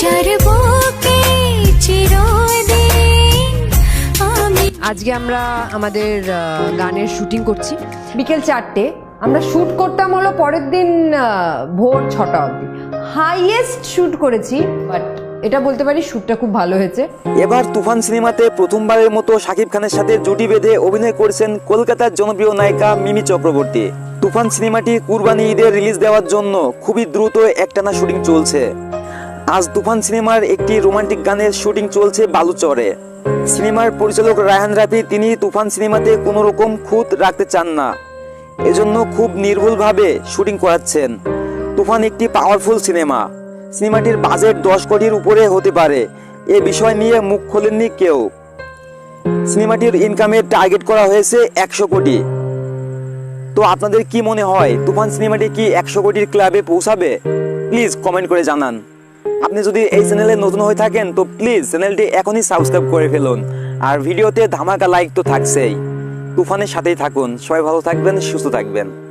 যার বুকে আজকে আমরা আমাদের গানের শুটিং করছি বিকেল চারটে। আমরা শুট করতাম হলো পরের দিন ভোর ছটা অবধি। হাইয়েস্ট শুট করেছি বাট এটা বলতে পারি শুটটা খুব ভালো হয়েছে। এবার তুফান সিনেমাতে প্রথমবারের মতো শাকিব খানের সাথে জুটি বেঁধে অভিনয় করেছেন কলকাতার জনপ্রিয় নায়িকা মিমি চক্রবর্তী। তুফান সিনেমাটি কুরবানি ঈদের রিলিজ দেওয়ার জন্য খুবই দ্রুত একটানা শুটিং চলছে। আজ তুফান সিনেমার একটি রোমান্টিক গানের শুটিং চলছে বালুচরে। সিনেমার পরিচালক রায়হান রাফি, তিনি তুফান সিনেমাতে কোনো রকম খুঁত রাখতে চান না। এজন্য খুব নির্ভুলভাবে শুটিং করাচ্ছেন। তুফান একটি পাওয়ারফুল সিনেমা। সিনেমাটির বাজেট দশ কোটির উপরে হতে পারে। এ বিষয় নিয়ে মুখ খোলেননি কেউ। সিনেমাটির ইনকামের টার্গেট করা হয়েছে একশো কোটি। তো আপনাদের কি মনে হয়, তুফান সিনেমাটি কি একশো কোটির ক্লাবে পৌঁছাবে? প্লিজ কমেন্ট করে জানান। আপনি যদি এই চ্যানেলে নতুন হয়ে থাকেন, তো প্লিজ চ্যানেলটি এখনই সাবস্ক্রাইব করে ফেলুন। আর ভিডিওতে ধামাকা লাইক তো থাকছেই। তুফানের সাথেই থাকুন। সবাই ভালো থাকবেন, সুস্থ থাকবেন।